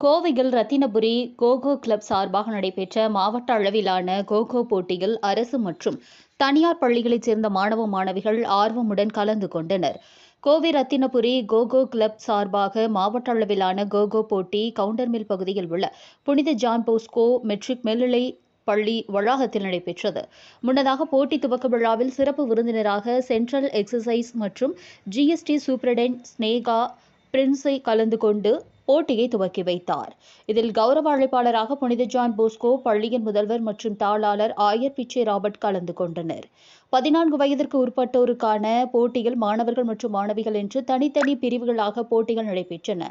கோவையில் ரத்தினபுரி கோகோ கிளப் சார்பாக நடைபெற்ற மாவட்ட அளவிலான கோகோ போட்டியில் அரசு மற்றும் தனியார் பள்ளிகளைச் சேர்ந்த மாணவ மாணவிகள் ஆர்வமுடன் கலந்து கொண்டனர். கோவை ரத்தினபுரி கோகோ கிளப் சார்பாக மாவட்ட அளவிலான கோகோ போட்டி கவுண்டர்மில் பகுதியில் உள்ள புனித ஜான் போஸ்கோ மெட்ரிக் மேல்நிலை பள்ளி வளாகத்தில் நடைபெற்றது. முன்னதாக போட்டி துவக்க விழாவில் சிறப்பு விருந்தினராக சென்ட்ரல் எக்ஸசைஸ் மற்றும் ஜிஎஸ்டி சூப்பரடென்ட் ஸ்னேகா பிரின்ஸை கலந்து கொண்டு போட்டியை துவக்கி வைத்தார். இதில் கௌரவ அழைப்பாளராக புனித ஜான் போஸ்கோ பள்ளியின் முதல்வர் மற்றும் தாளாளர் ஆயர் பிச்சை ராபர்ட் கலந்து கொண்டனர். பதினான்கு வயதிற்கு உட்பட்டோருக்கான போட்டியில் மாணவர்கள் மற்றும் மாணவிகள் என்று தனித்தனி பிரிவுகளாக போட்டிகள் நடைபெற்றன.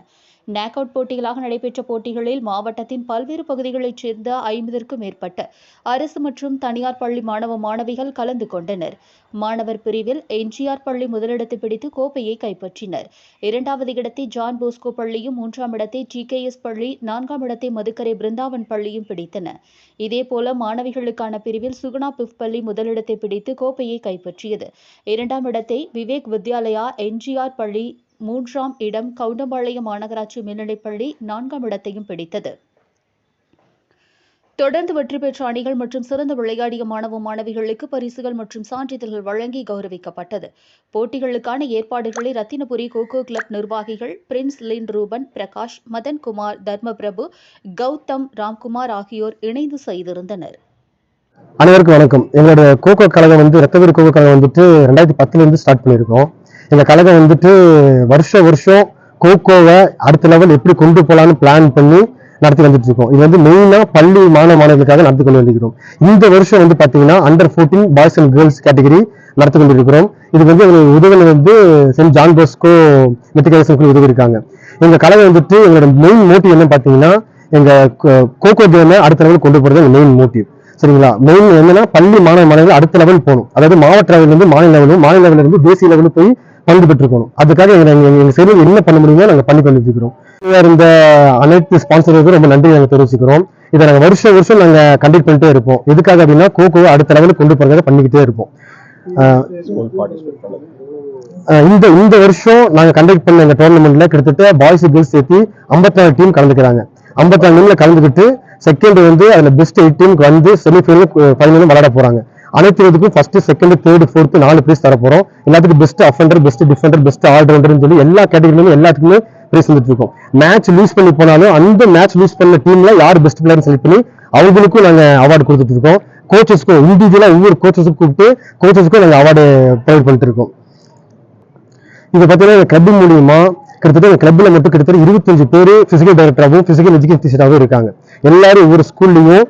நேக் அவுட் போட்டிகளாக நடைபெற்ற போட்டிகளில் மாவட்டத்தின் பல்வேறு பகுதிகளைச் சேர்ந்த ஐம்பதற்கும் மேற்பட்ட அரசு மற்றும் தனியார் பள்ளி மாணவ மாணவிகள் கலந்து கொண்டனர். மாணவர் பிரிவில் எம்ஜிஆர் பள்ளி முதலிடத்தை பிடித்து கோப்பையை கைப்பற்றினர். இரண்டாவது இடத்தை ஜான் போஸ்கோ பள்ளியும் மூன்றாம் இடத்தை ஜிகேஎஸ் பள்ளி நான்காம் இடத்தை மதுக்கரை பிருந்தாவன் பள்ளியும் பிடித்தன. இதேபோல மாணவிகளுக்கான பிரிவில் சுகுணா பிஃப் பள்ளி முதலிடத்தை பிடித்து கோப்பையை கைப்பற்றியது. இரண்டாம் இடத்தை விவேக் வித்யாலயா எம்ஜிஆர் பள்ளி மூன்றாம் இடம் கவுண்டம்பாளையம் மாநகராட்சி மேல்நிலைப்பள்ளி நான்காம் இடத்தையும் பிடித்தது. தொடர்ந்து வெற்றி பெற்ற அணிகள் மற்றும் சிறந்த விளையாடிய மாணவ மாணவிகளுக்கு பரிசுகள் மற்றும் சான்றிதழ்கள் வழங்கி கௌரவிக்கப்பட்டது. போட்டிகளுக்கான ஏற்பாடுகளை ரத்தினபுரி கோகோ கிளப் நிர்வாகிகள் பிரின்ஸ் லின் ரூபன் பிரகாஷ் மதன்குமார் தர்மபிரபு கௌதம் ராம்குமார் ஆகியோர் இணைந்து செய்திருந்தனர். அனைவருக்கும் வணக்கம். எங்களோட கோகோ கழகம் வந்து ரத்தவீர கோகோ கழகம் வந்துட்டு ரெண்டாயிரத்தி பத்துலேருந்து ஸ்டார்ட் பண்ணியிருக்கோம். எங்கள் கழகம் வந்துட்டு வருஷ வருஷம் கோகோவை அடுத்த லெவல் எப்படி கொண்டு போகலான்னு பிளான் பண்ணி நடத்தி வந்துட்டு இருக்கோம் இது வந்து மெயினாக பள்ளி மாணவ மாணவர்களுக்காக நடத்தி கொண்டு வந்திருக்கிறோம். இந்த வருஷம் வந்து பார்த்தீங்கன்னா under 14 boys and girls category நடத்தி கொண்டிருக்கிறோம். இது வந்து எங்களுக்கு உதவி வந்து சென்ட் ஜான் போஸ்கோ மெட்ரிகுலேஷன் உதவி இருக்காங்க எங்கள் கழகம் வந்துட்டு எங்களோட மெயின் மோட்டிவ் என்ன பார்த்தீங்கன்னா எங்கள் கோகோ கேமை அடுத்த லெவல் கொண்டு போகிறது மெயின் மோட்டிவ் சரிங்களா? மெயின் என்னன்னா பள்ளி மாணவ மாணவர்கள் அடுத்த லெவல் போகணும். அதாவது மாவட்ட லெவலில் இருந்து மாநில லெவலும் மாநில லெவலில் இருந்து தேசிய லெவலில் போய் பங்கு பெற்றுக்கணும். அதுக்காக எங்க எங்க எங்க சைடில் என்ன பண்ண முடியுமோ நாங்கள் பண்ணி கொண்டு இருக்கிறோம் இந்த அனைத்து ஸ்பான்சர்களுக்கும் ரொம்ப நன்றி நாங்கள் தெரிவிச்சுக்கிறோம். இதை நாங்கள் வருஷம் வருஷம் நாங்கள் கண்டக்ட் பண்ணிட்டே இருப்போம். எதுக்காக அப்படின்னா கோகோ அடுத்த லெவலுக்கு கொண்டு போறதுக்காக பண்ணிக்கிட்டே இருப்போம். இந்த இந்த வருஷம் நாங்கள் கண்டக்ட் பண்ண எங்கள் டோர்னமெண்ட்ல கிட்டத்தட்ட பாய்ஸ் கேர்ள்ஸ் சேர்த்து 54 டீம் கலந்துக்கிறாங்க. 54 டீம்ல கலந்துக்கிட்டு செகண்ட் வந்து அதுல பெஸ்ட் எயிட் டீமுக்கு வந்து செமிஃபைனல் ஃபைனலும் விளையாட போறாங்க. அனைத்து இதுக்கும் ஃபர்ஸ்ட் செகண்ட் தேர்ட் ஃபோர்த்து நாலு பிரைஸ் தர போறோம். எல்லாத்துக்கும் best offender best defender best ஆல்ரவுண்டர்னு சொல்லி எல்லா கேட்டகரியிலும் எல்லாத்துக்குமே பிரைஸ் வந்துட்டு இருக்கோம். மேட்ச் லூஸ் பண்ணி போனாலும் அந்த மேட்ச் லூஸ் பண்ண டீம்ல யார் பெஸ்ட் பிளேயர்னு செலக்ட் பண்ணி அவங்களுக்கும் நாங்க அவார்டு கொடுத்துட்டு இருக்கோம். கோச்சஸ்க்கும் இண்டிவிஜுவலா ஒவ்வொரு கோச்சஸுக்கும் கூப்பிட்டு கோச்சஸ்க்கும் நாங்க அவார்டு ப்ரொவைட் பண்ணிட்டு இருக்கோம். இது பார்த்தீங்கன்னா கிளப் மூலியமா கிட்டத்தட்ட இந்த கிளப்ல மட்டும் கிட்டத்தட்ட இருபத்தஞ்சு பேர் பிசிக்கல் டைரக்டராகவும் பிசிக்கல் எஜுகேஷன் டீச்சராகவும் இருக்காங்க. எல்லாரும் ஒவ்வொரு ஸ்கூல்லையும்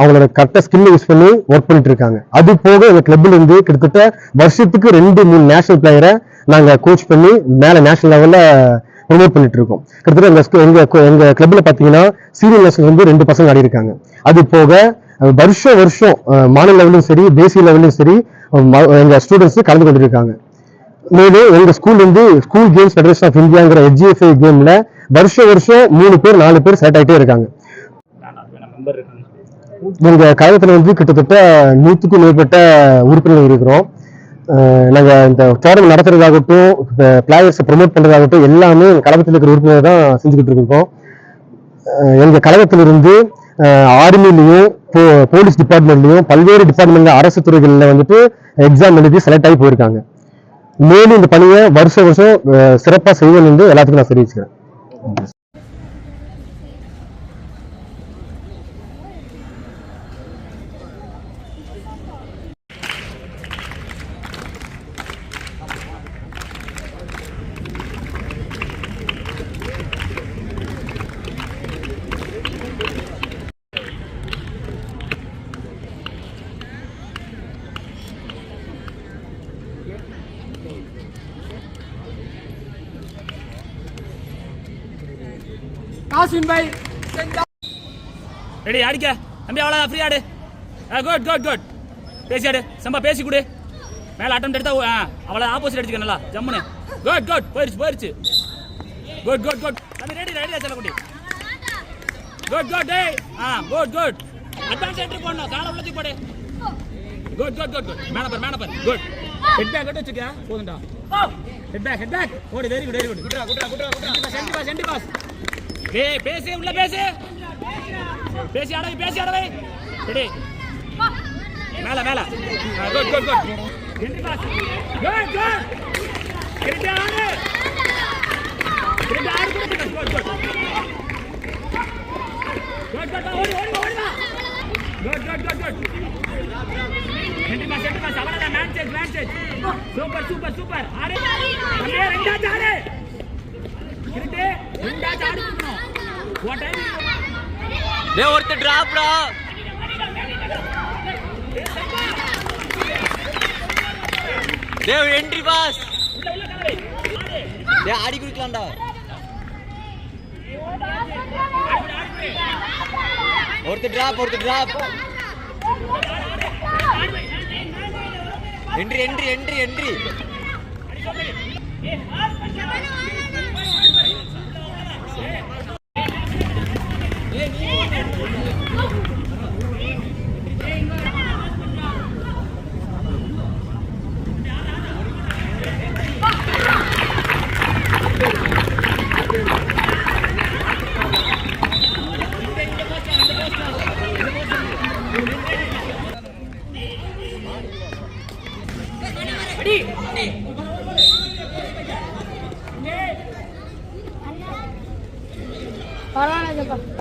அவங்களோட கரெக்டாக ஸ்கில் யூஸ் பண்ணி ஒர்க் பண்ணிட்டு இருக்காங்க. அது போக எங்கள் கிளப்ல இருந்து கிட்டத்தட்ட வருஷத்துக்கு ரெண்டு மூணு நேஷனல் பிளேயரை நாங்கள் கோச் பண்ணி மேலே நேஷனல் லெவலில் ப்ரொமோட் பண்ணிட்டு இருக்கோம். கிட்டத்தட்ட எங்கள் எங்கள் எங்கள் கிளப்ல பார்த்தீங்கன்னா சீனியர் நேஷனல் வந்து ரெண்டு பசங்க ஆடி இருக்காங்க. அது போக வருஷம் வருஷம் மாநில லெவலும் சரி தேசிய லெவலும் சரி எங்கள் ஸ்டூடெண்ட்ஸ் கலந்து கொண்டிருக்காங்க. மேலும் எங்க ஸ்கூல் வந்து ஸ்கூல் கேம்ஸ் ஃபெடரேஷன் ஆஃப் இந்தியாங்கிற ஹெச்ஜிஎஃப்ஐ கேம்ல வருஷம் வருஷம் மூணு பேர் நாலு பேர் செலக்ட் ஆகிட்டே இருக்காங்க. எங்க கழகத்துல வந்து கிட்டத்தட்ட நூற்றுக்கும் மேற்பட்ட உறுப்பினர்கள் இருக்கிறோம். நாங்க இந்த டோர்னமெண்ட் நடத்துறதாகட்டும் பிளேயர்ஸை ப்ரொமோட் பண்றதாகட்டும் எல்லாமே எங்க கழகத்தில் இருக்கிற உறுப்பினர் தான் செஞ்சுக்கிட்டு இருக்கோம். எங்க கழகத்திலிருந்து ஆர்மிலையும் போலீஸ் டிபார்ட்மெண்ட்லையும் பல்வேறு டிபார்ட்மெண்ட்ல அரசு துறைகளில் வந்துட்டு எக்ஸாம் எழுதி செலக்ட் ஆகி போயிருக்காங்க. மேலும் இந்த பணியை வருஷம் வருஷம் சிறப்பாக செய்வேன் என்று எல்லாத்துக்கும் நான் தெரிவிச்சுக்கிறேன். காசின் பை. ரெடி அடிக்க தம்பி அவ்வளோ ஃப்ரீ ஆடு. குட் குட் குட் பேசி ஆடு. சம்பா பேசி கொடு. மேலே அட்டம் எடுத்தா ஆ அவளை ஆப்போசிட் அடிச்சுக்க நல்லா. ஜம்முன்னு குட் குட் போயிருச்சு போயிருச்சு. குட் குட் குட் தம்பி ரெடி ரெடி செல்லக்குடி குட் குட் டேய். ஆ குட் குட் அட்வான்ஸ் என்ட்ரி போடணும். காலை உள்ளத்துக்கு போடு. குட் குட் குட் குட் மேலே பாரு மேலே பாரு. குட் ஹெட் பேக் கட்டு வச்சுக்க. போதும்டா. ஹெட் பேக் ஹெட் பேக் ஓடி வெரி குட் வெரி குட் குட்ரா குட்ரா குட்ரா குட்ரா சென்டி பாஸ் சென்டி பாஸ் டேய் பேசு உள்ள பேசு பேசி அடவை பேசி அடவை ரெடி மேல மேல good good good entry pass good good greet ஆடு கிரீட் ஆடு good good good good good ஓடி ஓடி ஓடி வா good good good good entry pass entry pass அவ்வளவுதான் man change man change super super super ஆடு அப்படியே ரெண்டாச்சு ஆடு கிரீட் ரெண்டாச்சு டேய் ஒருத்தர் டிராப்டா டேய் என்ட்ரி பாஸ் டேய் ஆடி குடிக்கலாம்டா. ஒருத்தர் டிராப் ஒருத்தர் drop entry entry entry entry Parang na dyan pa.